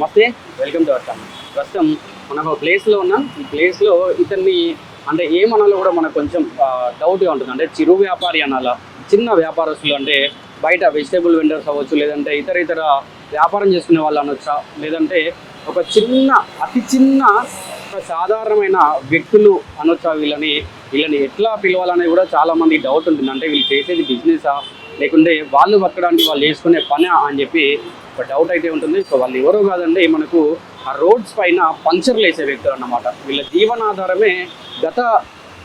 నమస్తే. Welcome to our channel ప్రస్తుతం మనం ఒక ప్లేస్లో ఉన్నాం. ఈ ప్లేస్లో ఇతన్ని అంటే ఏమనాలో కూడా మనకు కొంచెం డౌట్గా ఉంటుంది. అంటే చిరు వ్యాపారి అనాలా చిన్న వ్యాపారస్తులు అంటే బయట వెజిటేబుల్ వెండర్స్ అవ్వచ్చు లేదంటే ఇతర ఇతర వ్యాపారం చేసుకునే వాళ్ళు అనొచ్చా? లేదంటే ఒక చిన్న అతి చిన్న ఒక సాధారణమైన వ్యక్తులు అనొచ్చా వీళ్ళని? వీళ్ళని ఎట్లా పిలవాలనేది కూడా చాలామంది డౌట్ ఉంటుంది. అంటే వీళ్ళు చేసేది బిజినెసా లేకుంటే వాళ్ళు బతకడానికి వాళ్ళు చేసుకునే పని అని చెప్పి ఒక డౌట్ అయితే ఉంటుంది. సో వాళ్ళు ఎవరో కాదండి మనకు ఆ రోడ్స్ పైన పంచర్లు వేసే వ్యక్తులు అన్నమాట. వీళ్ళ జీవనాధారమే గత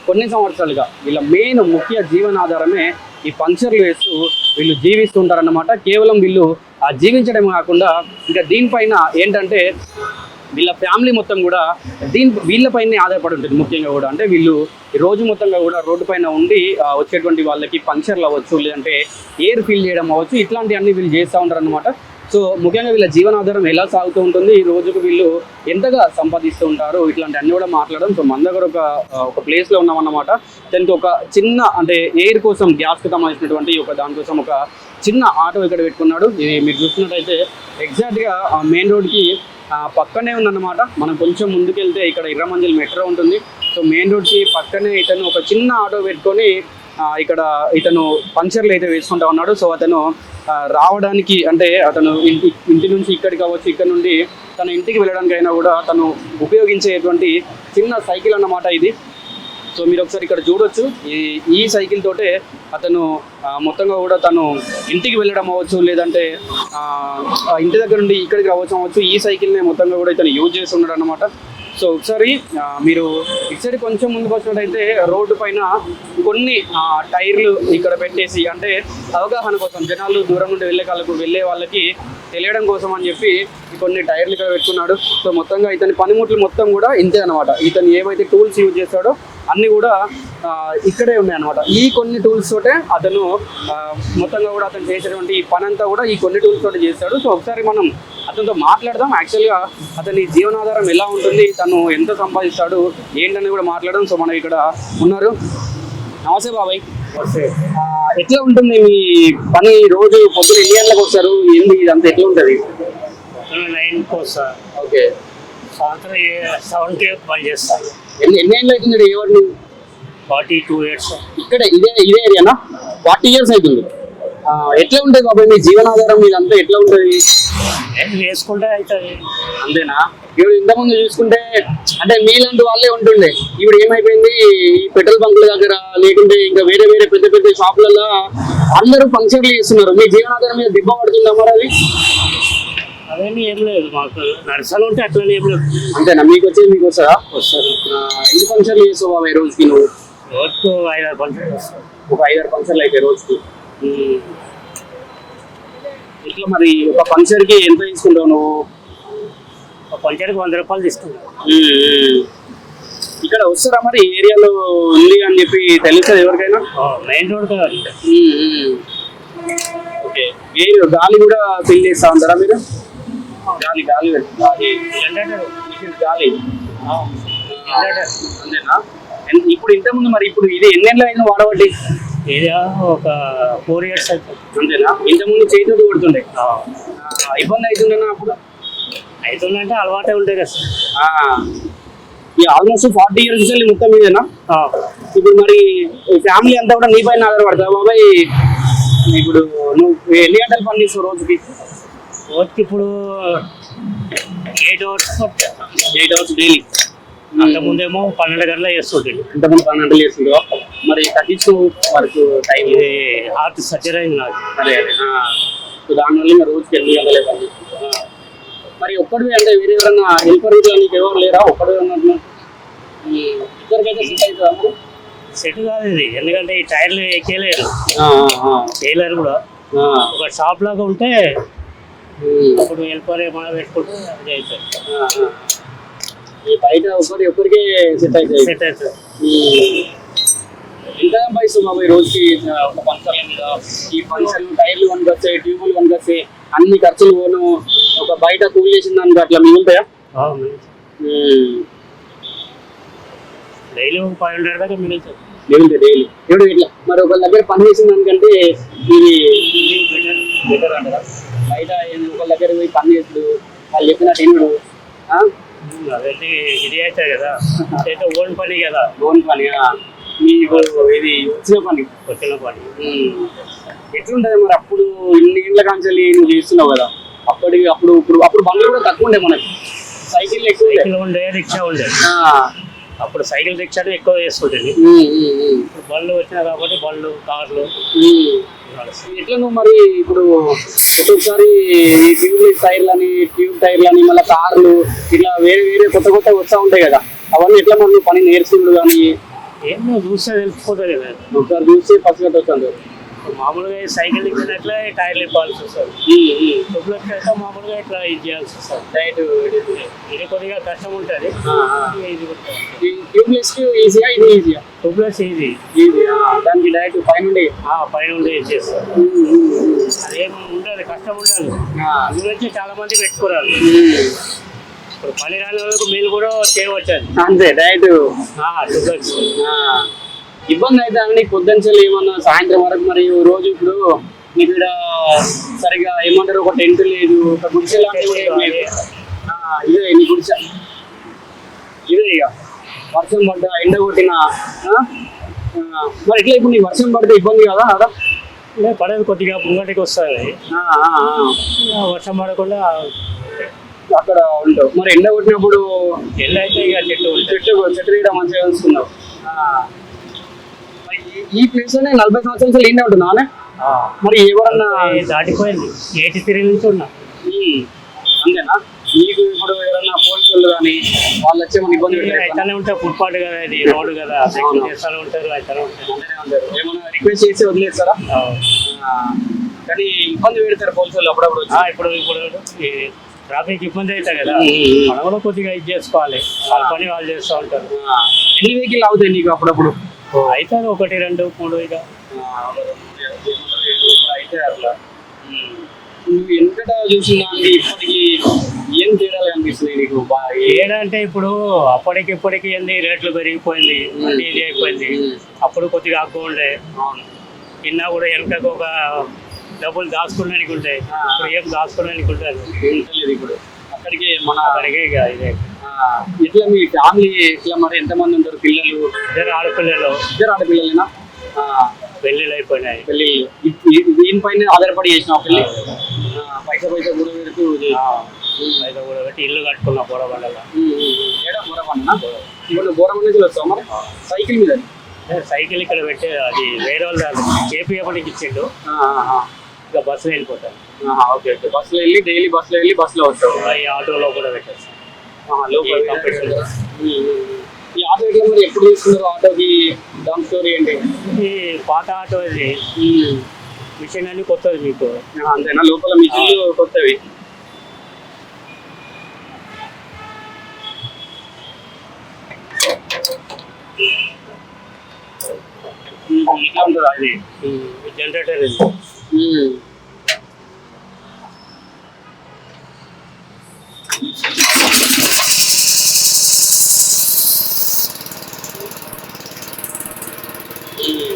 కొన్ని సంవత్సరాలుగా వీళ్ళ మెయిన్ ముఖ్య జీవనాధారమే ఈ పంచర్లు వేస్తూ వీళ్ళు జీవిస్తుంటారన్నమాట. కేవలం వీళ్ళు ఆ జీవించడం కాకుండా ఇంకా దీనిపైన ఏంటంటే వీళ్ళ ఫ్యామిలీ మొత్తం కూడా దీని వీళ్ళపైనే ఆధారపడి ఉంటుంది ముఖ్యంగా కూడా. అంటే వీళ్ళు ఈ రోజు మొత్తంగా కూడా రోడ్డు పైన ఉండి వచ్చేటువంటి వాళ్ళకి పంక్చర్లు అవ్వచ్చు లేదంటే ఎయిర్ ఫీల్ చేయడం అవ్వచ్చు ఇట్లాంటివన్నీ వీళ్ళు చేస్తూ ఉంటారు అనమాట సో ముఖ్యంగా వీళ్ళ జీవనాధారం ఎలా సాగుతూ ఉంటుంది ఈ రోజుకు వీళ్ళు ఎంతగా సంపాదిస్తూ ఉంటారు ఇట్లాంటి అన్ని కూడా మాట్లాడడం. సో మన దగ్గర ఒక ఒక ప్లేస్లో ఉన్నామన్నమాట. దానికి ఒక చిన్న అంటే ఎయిర్ కోసం గ్యాస్కి సంబంధించినటువంటి ఒక దానికోసం ఒక చిన్న ఆటో ఇక్కడ పెట్టుకున్నాడు. ఇది మీరు చూస్తున్నట్టయితే ఎగ్జాక్ట్గా మెయిన్ రోడ్కి కి పక్కనే ఉందన్నమాట. మనం కొంచెం ముందుకెళ్తే ఇక్కడ ఇర్రమంజిల్ మెట్రో ఉంటుంది. సో మెయిన్ రోడ్కి పక్కనే ఇతను ఒక చిన్న ఆటో పెట్టుకొని ఇక్కడ ఇతను పంచర్లు అయితే వేసుకుంటా ఉన్నాడు. సో అతను రావడానికి అంటే అతను ఇంటి ఇంటి నుంచి ఇక్కడికి అవ్వచ్చు ఇక్కడ నుండి తన ఇంటికి వెళ్ళడానికైనా కూడా తను ఉపయోగించేటువంటి చిన్న సైకిల్ అన్నమాట ఇది. సో మీరు ఒకసారి ఇక్కడ చూడొచ్చు. ఈ ఈ సైకిల్ తోటే అతను మొత్తంగా కూడా తను ఇంటికి వెళ్ళడం అవ్వచ్చు లేదంటే ఇంటి దగ్గర నుండి ఇక్కడికి రావచ్చు అవ్వచ్చు. ఈ సైకిల్ని మొత్తంగా కూడా ఇతను యూజ్ చేస్తున్నాడు అనమాట సో ఒకసారి మీరు ఇటు కొంచెం ముందుకు వచ్చినట్టయితే రోడ్డు పైన కొన్ని టైర్లు ఇక్కడ పెట్టేసి అంటే అవగాహన కోసం జనాలు దూరం నుండి వెళ్ళే వాళ్ళకు వెళ్ళే వాళ్ళకి తెలియడం కోసం అని చెప్పి కొన్ని టైర్లు ఇక్కడ పెట్టుకున్నాడు. సో మొత్తంగా ఇతని పనిముట్లు మొత్తం కూడా ఇంతే అనమాట ఇతను ఏవైతే టూల్స్ యూజ్ చేస్తాడో అన్నీ కూడా ఇక్కడే ఉన్నాయి అనమాట ఈ కొన్ని టూల్స్ తోటే అతను మొత్తంగా కూడా అతను చేసేటువంటి ఈ పని అంతా కూడా ఈ కొన్ని టూల్స్ తోటి చేస్తాడు. సో ఒకసారి మనం అతనితో మాట్లాడదాం. యాక్చువల్గా అతని జీవనాధారం ఎలా ఉంటుంది తను ఎంత సంపాదిస్తాడు ఏంటని కూడా మాట్లాడడం సో మనం ఇక్కడ ఉన్నారు. నమస్తే బాబాయ్. ఎట్లా ఉంటుంది మీ పని రోజు పొద్దున ఎన్ని గంటలకు వస్తారు? ఏంది ఇదంతా ఎట్లా ఉంటుంది? నైన్ కోసం ఓకే. సాయంత్రం సెవెన్కి బంద్ చేస్తాను ఎన్ని ఎన్ని ఏళ్ళు అవుతుంది ఏ వాడిని ఫార్టీ టూ ఇయర్స్. ఇక్కడ ఇదే ఇదే ఏరియానా ఫార్టీ ఇయర్స్ అవుతుంది. ఎట్లా ఉంటుంది బాబాయ్ మీ జీవనాధారం మీదంతా ఎట్లా ఉంటుంది? వేసుకుంటే అవుతుంది అంతేనా? ఇప్పుడు ఇంతకుముందు చూసుకుంటే అంటే మీలాంటి వాళ్ళే ఉంటుండే. ఇప్పుడు ఏమైపోయింది? ఈ పెట్రోల్ బంకుల దగ్గర లేకుంటే ఇంకా వేరే వేరే పెద్ద పెద్ద షాపులలో అందరూ ఫంక్షన్లు చేస్తున్నారు. మీ జీవనాధారం మీద దిబ్బ పడుతుందా మరి అది? అదేమి ఏం లేదు మాకు. నర్సలు ఉంటే అట్లనే ఏం లేదు. అంతేనా? మీకు వచ్చేది మీకు వస్తుందా. వస్తారు ఎన్ని ఫంక్షన్లు చేస్తావు బాబాయ్ రోజుకి నువ్వు? రోజుకు ఐదారు పంటలు వస్తారు ఒక ఐదారు ఫంక్షన్లు అయితే రోజుకి. ఇట్లా మరి ఒక ఫంక్షన్కి ఎంత తీసుకుంటావు నువ్వు? ఒక పంచానికి వంద రూపాయలు ఉమ్. ఇక్కడ వస్తారా మరి? ఈ ఏరియాలో ఉంది అని చెప్పి తెలుస్తుంది ఎవరికైనా? మెయిన్ రోడ్ కదా. ఓకే. గాలి కూడా ఫిల్ చేస్తా ఉంటారా మీరు? గాలి గాలి ఇది గాలి. అంతేనా? ఇప్పుడు ఇంతకుముందు మరి ఇప్పుడు ఇది ఎన్నేళ్ళు అయింది వాడబట్టి ఇది ఒక ఫోర్ ఇయర్స్ అవుతుంది అంతేనా? ఇంతకుముందు చేతితో కొడుతుండే. ఇబ్బంది అవుతుండేనా అప్పుడు? అవుతుందంటే అలవాటే ఉంటాయి కదా. సార్ ఆల్మోస్ట్ ఫార్టీ ఇయర్స్ మొత్తం మీదేనా? ఇప్పుడు మరి ఫ్యామిలీ అంతా కూడా నీ పైన ఆధారపడతా బాబాయ్? ఇప్పుడు నువ్వు ఎన్ని గంటలు పని చేస్తావు రోజుకి? రోజుకి ఇప్పుడు eight hours eight hours daily? అంతకుముందేమో పన్నెండు గంటల చేస్తుంటుంది ఇంతకుముందు పన్నెండు గంటలు చేస్తుండో. మరి తగ్గించు వరకు టైం ఇది హార్ట్ సర్జరీ అయింది నాకు అదే. అదే దానివల్ల ఇంకా రోజుకి ఎన్ని గంటలే పని. మరి ఒక్కడివి అంటే వేరే ఎవరన్నా హెల్పర్ నీకు ఎవరు లేరా? ఒక్కడివి అన్నట్టు ఇద్దరికైతే సెట్ అవుతుందా మరి? సెట్ కాదు ఇది. ఎందుకంటే ఈ టైర్లు ఆ, టైలర్ కూడా. ఒక షాప్ లాగా ఉంటే అప్పుడు వెళ్ళిపోయి ఏమైనా పెట్టుకుంటే అది అవుతుంది. ఈ బయట ఒకరి ఒకరికి సెట్ అవుతుంది సెట్ అవుతుంది ఎంత రోజుకి ఒక మీద ఈ పంచర్లు టైర్లు ట్యూబులు అన్ని ఖర్చులు పోను ఒక బయట కూల్ చేసిన దానికి అట్లా మిగులుతాయా డైలీ ఒక ఫైవ్ హండ్రెడ్ దాకా మిగులుతుంది మిగులుతాయి డైలీ ఇప్పుడు ఇట్లా? మరి ఒక దగ్గర పని చేసిన దానికంటే ఇది బెటర్ అంటారా? బయట ఏం- ఒక దగ్గర పోయి పని చేసుడు వాళ్ళు చెప్పినట్టు ఇల్లు అదైతే ఇది అవుతుంది కదా. అయితే ఓన్ పని కదా. లోన్ పని. మీకు ఇది వచ్చిన పని. వచ్చిన పని. ఎట్లుంటది మరి అప్పుడు? ఇన్ని ఇండ్ల కాంచెల్లి నువ్వు చేస్తున్నావు కదా. అప్పటికి అప్పుడు ఇప్పుడు అప్పుడు బండ్లు కూడా తక్కువ ఉండే మనకి. సైకిల్ ఎక్కువ ఉండే. రిక్షా ఉండే. అప్పుడు సైకిల్ రిక్షానే ఎక్కువ. ఇప్పుడు బళ్ళు వచ్చినాయి కాబట్టి బళ్ళు కార్లు. ఎట్లా నువ్వు మరి ఇప్పుడు ఒక్కొక్కసారి ఈ ట్యూబ్ టైర్లని ట్యూబ్ టైర్లని మళ్ళీ కార్లు ఇట్లా వేరే వేరే కొత్త కొత్త వస్తూ ఉంటాయి కదా అవన్నీ ఎట్లా మరి పని నేర్చుకుడు కానీ? ఏం చూస్తే తెలిసిపోతుంది కదా. ఒకసారి చూస్తే పసిగట్టు వస్తుంది ఇప్పుడు మామూలుగా సైకిల్ ఇచ్చినట్లే టైర్లు ఇవ్వాల్సి వస్తుంది. టుబ్లెట్ అయితే మామూలుగా ఇట్లా ఇది చేయాల్సి వస్తుంది. రైట్ ఇది. కొద్దిగా కష్టం ఉంటుంది. ఇది ట్యూబ్లెస్ ఈజీయా ఇది ఈజీయా టుబ్లెట్స్ ఈజీ దానికి డైరెక్ట్ పైనుండి పైన ఉండే చేస్తారు. అదేం ఉండదు కష్టం ఉండదు. అందులోంచి చాలా మంది పెట్టుకున్నారు ఇప్పుడు పని రాని వాళ్ళకు మీరు కూడా చేయవచ్చు అంతే డైరెక్ట్ టుబ్లెట్స్ ఇబ్బంది అయితే అండి. పొద్దున్సలు ఏమన్నా సాయంత్రం వరకు మరి రోజు ఇప్పుడు నీకు ఇక్కడ సరిగా ఏమంటారు? ఒక టెంట్ లేదు. ఒక గుడిసె లాంటివి కూడా ఇదే నీ గుడిసె. ఇదే ఇక. వర్షం పడ్డ ఎండ కొట్టిన మరి ఇట్లా ఇప్పుడు నీకు వర్షం పడితే ఇబ్బంది కదా అదా పడేది కొద్దిగా ముంగటికి వస్తుంది. వర్షం పడకుండా అక్కడ ఉంటావు. మరి ఎండ కొట్టినప్పుడు ఎల్లు అయితే ఇక చెట్టు చెట్టు చెట్టు తీయడం మంచిగా చూసుకున్నావు మరి ఈ- ప్లేస్లోనే నలభై సంవత్సరాలు ఏంటి ఉంటున్నా మరి ఎవరన్నా దాటిపోయింది. ఎయిటీ త్రీ నుంచి ఉన్నా. అంతేనా? మీకు ఇప్పుడు ఎవరన్నా పోలీసులు కానీ వాళ్ళు వచ్చే మన ఇబ్బంది అయితేనే ఉంటాయి ఫుట్పాత్ కదా ఇది రోడ్డు కదా. చేస్తూనే ఉంటారు అయితేనే ఉంటారు. ఏమన్నా రిక్వెస్ట్ చేసి వదిలేస్తారా? కానీ ఇబ్బంది పెడతారు పోలీసులు అప్పుడప్పుడు వచ్చి. ఆ, ఇప్పుడు ఇప్పుడు ట్రాఫిక్ ఇబ్బంది అవుతాయి కదా. మనం కూడా కొద్దిగా ఇది చేసుకోవాలి. వాళ్ళ పని వాళ్ళు చేస్తూ ఉంటారు. ఎన్ని వెహికల్ అవుతాయి నీకు అప్పుడప్పుడు? అయితే ఒకటి రెండు మూడు ఇక అయితే అట్లా. నువ్వు చూసిన ఇప్పటికి ఏం తేడాలు కనిపిస్తున్నాయి నీకు? ఏంటంటే ఇప్పుడు అప్పటికి ఇప్పటికి ఏంది? రేట్లు పెరిగిపోయింది అన్ని ఇది అయిపోయింది. అప్పుడు కొద్దిగా అక్కువ ఉండే. తిన్నా కూడా వెనకకు ఒక డబ్బులు దాచుకోవడానికి ఉంటాయి ఇప్పుడు ఏం దాచుకోవడానికి ఉంటుంది తెలియదు ఇప్పుడు. అక్కడికి మన అక్కడికి ఇక ఇదే. ఎట్లా మీ ఫ్యామిలీ ఎట్లా మరి ఎంతమంది ఉంటారు? పిల్లలు? ఇద్దరు ఆడపిల్లలు. ఇద్దరు ఆడపిల్లలేనా? పెళ్ళిళ్ళు అయిపోయినాయి. పెళ్ళి ఇ- ఇ- దీనిపైన ఆధారపడి చేసిన పెళ్ళి? పైసా పైసా కూడా పెడుతూ. అయితే కూడా పెట్టి ఇల్లు కట్టుకున్నా బోరబండలో. ఏడా బోరమన్నా ఇప్పుడు బోరమన్న నుంచి వస్తావు మరి? సైకిల్ మీద. సైకిల్ ఇక్కడ పెట్టి అది వేరే వాళ్ళ కేపీఎఫ్కి ఇచ్చిండు. ఆ, ఆ, ఆ. ఇక బస్సులో వెళ్ళిపోతాను ఓకే ఓకే. బస్సులో వెళ్ళి డైలీ బస్సులో వెళ్ళి బస్సులో వస్తావు. ఈ ఆటోలో కూడా లోపల ఈ ఆటో ఎట్లా మరి ఎప్పుడు తీసుకున్నారు ఆటోకి దాని స్టోరీ ఏంటి ఈ పాత ఆటో ఇది. మిషన్ అన్ని కొత్తది మీకు అంతేనా లోపల మిషన్లు కొత్తవి ఇట్లా ఉంటుందా ఇది జనరేటర్ ఇది ఉమ్. ఉమ్.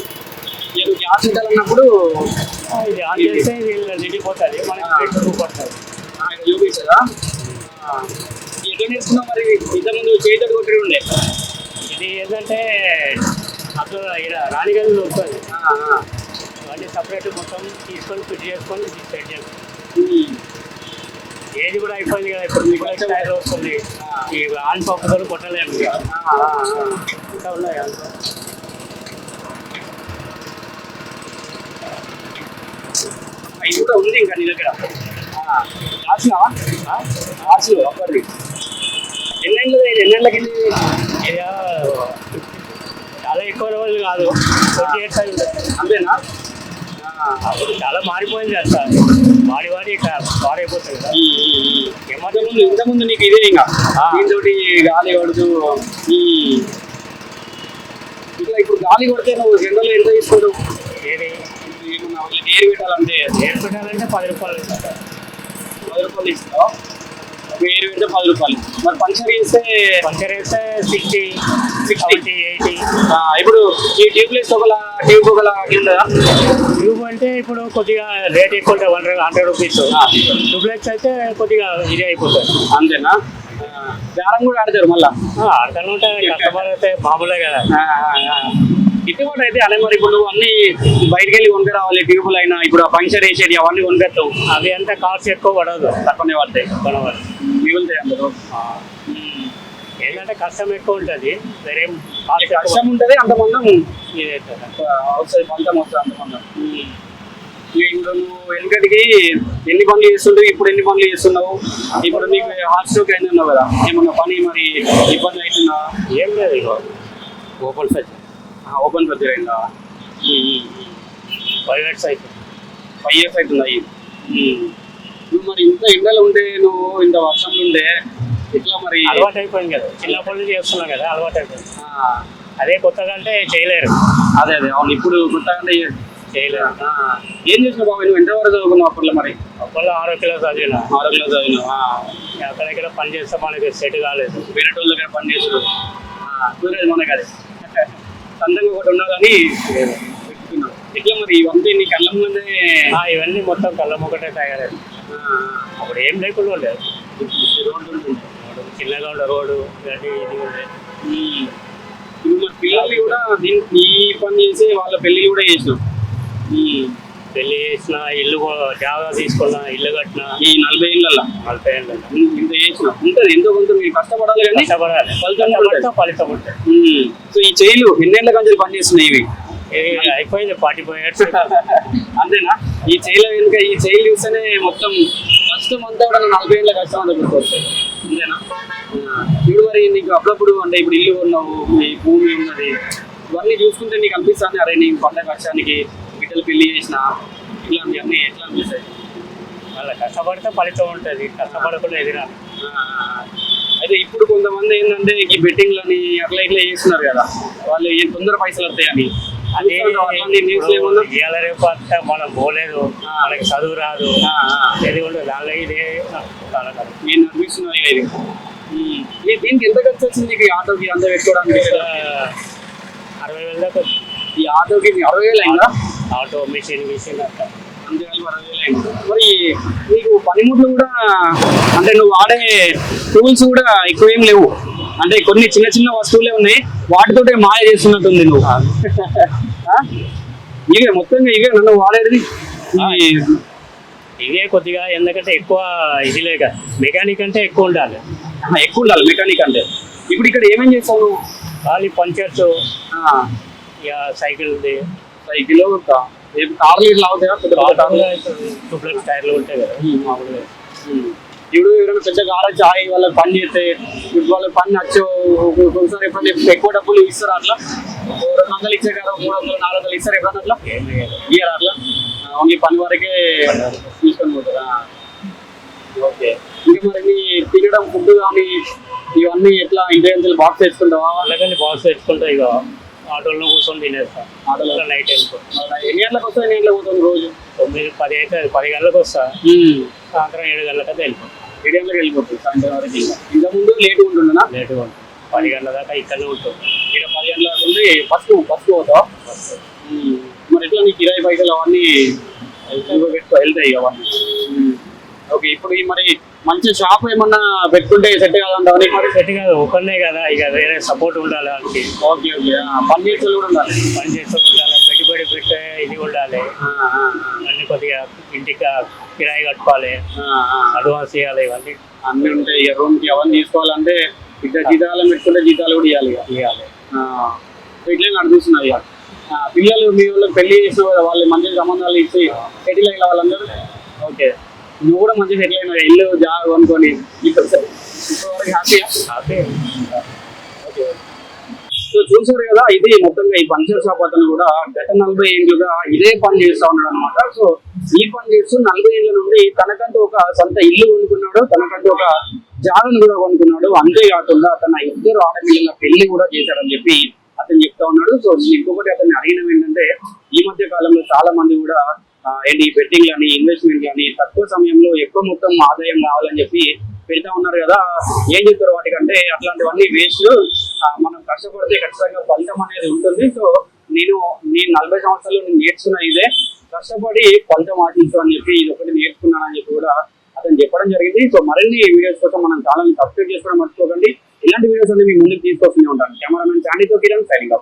మీరు గ్యాస్ ఉండాలన్నప్పుడు ఆ, ఇది ఆన్ చేస్తే ఇది నిండిపోతుంది మనకి పెట్రోల్ పడుతుంది ఆయన చూపించదా ఆ. ఎట్లా నేర్చుకున్నావు మరి ఇంతకుముందు చేతుడు కొట్టి ఉండే ఇది ఏంటంటే అసలు ఇక్కడ రాణిగల్లు వస్తుంది ఆ, ఆ. సపరేట్ మొత్తం తీసుకొని ఫిట్ చేసుకొని సెట్ చేసుకొని ఏది కూడా అయిపోయింది కదా ఇప్పుడు మీకు టైర్ వస్తుంది. ఈ ఆన్ పంపు కూడా కొట్టలేము. ఇక. ఉన్నాయి. ఇది కూడా ఉంది ఇంకా నీ దగ్గర. రాసినావా రాసు ఎన్నెళ్ళు ఎన్నెళ్ళకి ఇది? చాలా ఎక్కువ రోజులు కాదు. ట్వంటీ ఉంటుంది. అంతేనా. అప్పుడు చాలా మారిపోయింది అంతా వాడి వాడి ఇక పాడైపోతుంది కదా. ముందు ఇంతకుముందు నీకు ఇదే ఇంకా. దీంతో గాలి కొడుతూ ఈ ఇట్లా ఇప్పుడు గాలి కొడితే నువ్వు జనరల్ ఎంత తీసుకుంటావు? ఏది? ఏమన్నా ఏరు పెట్టాలంటే? ఏర్పడాలంటే పది రూపాయలు. పది రూపాయలు ఇస్తావు? వేరు వేస్తే పది రూపాయలు. మరి పంచర్ చేస్తే పంచర్ వేస్తే సిక్స్టీ 60. సిక్స్టీ ఎయిటీ ఇప్పుడు ఈ ట్యూబ్లెస్ ఒకలా ట్యూబ్ ఒకలా ఉందా ట్యూబ్ అంటే ఇప్పుడు కొద్దిగా రేట్ ఎక్కువ ఉంటుంది వన్ హండ్రెడ్ రూపీస్ ట్యూబ్లెట్స్ అయితే కొద్దిగా ఇదే అయిపోతుంది. అంతేనా? బేరం కూడా ఆడతారు మళ్ళా? ఆడతానే ఉంటాయి కస్టమర్ అయితే మామూలే కదా. గిట్టుబాటు అయితే అదే మరి ఇప్పుడు అన్ని బయటికి వెళ్ళి కొనుక్క రావాలి ట్యూబులు అయినా ఇప్పుడు పంచర్ వేసేది అవన్నీ కొనుక్కెత్తావు అవి అంతా కాస్ట్ ఎక్కువ పడదు. తక్కువనే పడతాయి. మిగులుతాయి అందరూ. ఏంటంటే కష్టం ఎక్కువ ఉంటుంది. వేరే కష్టం ఉంటుంది అంత మందం ఇదైతే అవుతుంది పంతం వస్తుంది అంత మందం ఇక ఇప్పుడు నువ్వు వెనకటికి ఎన్ని పనులు చేస్తుంటావు ఇప్పుడు ఎన్ని పనులు చేస్తున్నావు? ఇప్పుడు నీకు హార్ట్ స్ట్రోక్ అయింది అన్నావు కదా ఏమన్నా పని మరి ఇబ్బంది అవుతుందా? ఏం లేదు ఓపెన్ సర్చ్ ఓపెన్ సర్జరీ అయిందా? ఫైవ్ మినిట్స్ అయిపోయింది. ఫైవ్ ఇయర్స్ అవుతుంది నువ్వు మరి ఇంత ఎండలు ఉంటే నువ్వు ఇంత వర్షంలో ఉంటే ఎట్లా మరి? అలవాటు అయిపోయింది కదా. చిన్నప్పటి నుంచి చేస్తున్నాం కదా అలవాటు అయిపోయింది అదే కొత్తగా అంటే చేయలేరు. అదే అదే అవును ఇప్పుడు కొత్తగా అంటే చేయలేరు. ఏం చేసినావు బాబాయ్ నువ్వు? ఎంతవరకు చదువుకున్నావు అప్పట్లో మరి? ఒకళ్ళు ఆరో కిలో చదివిన. ఆరోగ్యంలో చదివినావు ఆ, అక్కడెక్కడ పని చేస్తే మనకి సెట్ కాలేదు. వేరే వాళ్ళ దగ్గర పని చేసుడు కుదరదు మనకి అది. సందంగా ఒకటి ఉండాలని ఎట్లా మరి? ఇవంతా నీ కళ్ళ ముందే ఇవన్నీ మొత్తం కళ్ళం ఒకటే తయారైంది. అప్పుడు ఏం లేకుండా ఉండేది రోడ్డు ఉంటుంది చిన్నగా ఉండే రోడ్డు ఇవన్నీ ఇది ఉండే. ఇప్పుడు మన పిల్లల్ని కూడా దీని ఈ పని చేసి వాళ్ళ పెళ్ళి కూడా చేసినాం. పెళ్ళి చేసిన ఇల్లు జాగా తీసుకున్న ఇల్లు కట్టిన. ఈ నలభై ఏళ్ళల్లో. నలభై ఏళ్ళు ఇంత చేసినాం. ఉంటుంది ఎంతో కొంత మీరు కష్టపడాలి కానీ కష్టపడాలి. ఫలితం ఫలితం ఉంటుంది. ఉమ్. సో ఈ చైలు ఎన్నేళ్ళ కంచెలు పని చేస్తున్నాయి ఇవి? అయిపోయింది ఫార్టీ ఫైవ్ ఇయర్స్ అంతేనా? ఈ చైల వెనుక ఈ చైలు చూస్తేనే మొత్తం కష్టం అంతా కూడా నలభై ఏళ్ళ కష్టం అంతా గుర్తొస్తుంది అంతేనా. ఇప్పుడు మరి నీకు అప్పుడప్పుడు అంటే ఇప్పుడు ఇల్లు ఉన్నావు ఈ భూమి ఉన్నది ఇవన్నీ చూసుకుంటే నీకు అనిపిస్తుంది? అరే నీకు పండగ కష్టానికి బిడ్డలు పెళ్ళి చేసిన ఇలాంటివన్నీ ఎట్లా అనిపిస్తాయి? వాళ్ళ కష్టపడితే ఫలితం ఉంటుంది కష్టపడకుండా ఎదిరాలి ఆ. అయితే ఇప్పుడు కొంతమంది ఏంటంటే ఈ బెట్టింగ్లని అట్లా ఇట్లా చేస్తున్నారు కదా వాళ్ళు ఏ తొందర పైసలు వస్తాయని. అది ఇవాళ రేపు అంతా మనం పోలేదు. మనకి చదువు రాదు. ఏది ఉండదు దానిలో ఇదే. నేను ఇది. దీనికి ఎంత ఖర్చు వచ్చింది ఈ ఆటోకి? అంత పెట్టుకోవడానికి అరవై వేల దాకా ఈ ఆటోకి అరవై వేలు అయిందా? ఆటో మిషన్ మిషన్ అంతా. మరి నీకు పనిముట్లు కూడా అంటే నువ్వు వాడే టూల్స్ కూడా ఎక్కువ ఏం లేవు. అంటే కొన్ని చిన్న చిన్న వస్తువులే ఉన్నాయి. వాటితోటే మాయ చేస్తున్నట్టుంది నువ్వు? ఇవే మొత్తంగా ఇవే నన్ను వాడేది. ఇవే కొద్దిగా ఎందుకంటే ఎక్కువ ఇది లేక మెకానిక్ అంటే ఎక్కువ ఉండాలి. ఎక్కువ ఉండాలి మెకానిక్ అంటే. ఇప్పుడు ఇక్కడ ఏమేం చేస్తావు నువ్వు? ఖాళీ పంచర్స్. ఇక సైకిల్ది సైకిల్ కార్లు ఇట్లా అవుతాయా? కార్లు టూప్లెక్స్ టైర్లు ఉంటాయి కదా. మామూలుగా. ఇప్పుడు ఎవరైనా పెద్ద కార్ వచ్చి ఆగి వాళ్ళకి పని చేస్తే ఇప్పుడు వాళ్ళకి పని నచ్చు ఒకసారి ఎప్పుడైనా ఎక్కువ డబ్బులు ఇస్తారు అట్లా? రెండు వందలు ఇచ్చే కదా మూడు వందలు నాలుగు వందలు ఇస్తారు ఎప్పుడన్నా అట్లా? ఇయ్యరు అట్లా? ఓన్లీ పని వరకే తీసుకొని పోతారా? ఓకే. ఇంకా మరి నీ తినడం ఫుడ్ కానీ ఇవన్నీ ఎట్లా ఇంటి బాక్స్ తెచ్చుకుంటావా? అలాగని బాక్స్ తెచ్చుకుంటా ఇక ఆటోలో కూర్చొని తినేస్తా. ఆటోలో? నైట్ ఎన్ని గంటలకు వస్తాయి ఎన్ని గంటలకు పోతావు రోజు? తొమ్మిది పది అయితే పది గంటలకు వస్తా. సాయంత్రం ఏడు గంటలకైతే వెళ్ళిపోతా. ఏడు గంటలకు వెళ్ళిపోతుంది సాయంత్రం వరకు ఇంకా ఇంత ముందు లేట్ ఉంటుండనా లేట్గా ఉంటుంది పది గంటల దాకా ఇక్కడనే ఉంటుంది ఇక్కడ పది గంటల నుండి ఫస్ట్ ఫస్ట్ పోతావా. మరి ఎట్లా నీకు కిరాయి పైసలు అవన్నీ పెట్టుకో వెళ్తాయి అవన్నీ. ఓకే ఇప్పుడు ఈ మరి మంచి షాప్ ఏమన్నా పెట్టుకుంటే సెట్ నీకు మరి సెట్ కాదు ఒకనే కదా ఇక వేరే సపోర్ట్ ఉండాలి వాళ్ళకి. Okay okay. పని చేసేది కూడా ఉండాలి. పని చేస్తూ ఉండాలి పెట్టుబడి పెట్టే ఇది ఉండాలి. అన్ని కొద్దిగా ఇంటికి కిరాయి కట్టుకోవాలి. అడ్వాన్స్ ఇవ్వాలి ఇవన్నీ. అన్నీ ఉంటాయి ఇక రూమ్కి అవన్నీ తీసుకోవాలంటే ఇద్దరు జీతాలను పెట్టుకుంటే జీతాలు కూడా ఇవ్వాలి ఇక. ఇవ్వాలి. ఇట్లే నడిపిస్తున్నది ఇక. పిల్లలు మీ వాళ్ళకి పెళ్ళి చేసిన వాళ్ళు మంచి సంబంధాలు ఇచ్చి సెటిల్ అయిన వాళ్ళందరూ. ఓకే. నువ్వు కూడా మంచి సెటిల్ అయినా ఇల్లు జాబ్ అనుకొని సో చూసారు కదా ఇది మొత్తంగా ఈ పంచర్ షాప్ అతను కూడా గత నలభై ఏళ్ళుగా ఇదే పని చేస్తా ఉన్నాడు అనమాట సో ఈ పని చేస్తూ నలభై ఏళ్ళ నుండి తనకంటూ ఒక సొంత ఇల్లు కొనుక్కున్నాడు తనకంటూ ఒక జాగను కూడా కొనుక్కున్నాడు. అంతేకాకుండా తన ఇద్దరు ఆడపిల్లల పెళ్ళి కూడా చేశాడని చెప్పి అతను చెప్తా ఉన్నాడు. సో ఇంకొకటి అతన్ని అడిగిన ఏంటంటే ఈ మధ్య కాలంలో చాలా మంది కూడా ఏంటి బెట్టింగ్ కానీ ఇన్వెస్ట్మెంట్ కానీ తక్కువ సమయంలో ఎక్కువ మొత్తం ఆదాయం కావాలని చెప్పి పెడతా ఉన్నారు కదా. ఏం చెప్తారు వాటికంటే అట్లాంటివన్నీ వేస్ట్ మనం కష్టపడితే ఖచ్చితంగా ఫలితం అనేది ఉంటుంది. సో నేను నేను నలభై సంవత్సరాలు నేను నేర్చుకున్న ఇదే. కష్టపడి ఫలితం ఆశించు అని చెప్పి ఇది ఒకటి నేర్చుకున్నానని చెప్పి కూడా అతను చెప్పడం జరిగింది. సో మరిన్ని వీడియోస్ కోసం మనం ఛానల్ సబ్స్క్రైబ్ చేసుకోవడం మర్చిపోకండి. ఇలాంటి వీడియోస్ అన్ని మీ ముందుకు తీసుకొస్తూనే ఉంటాను. Cameraman శాండీతో Kiran signing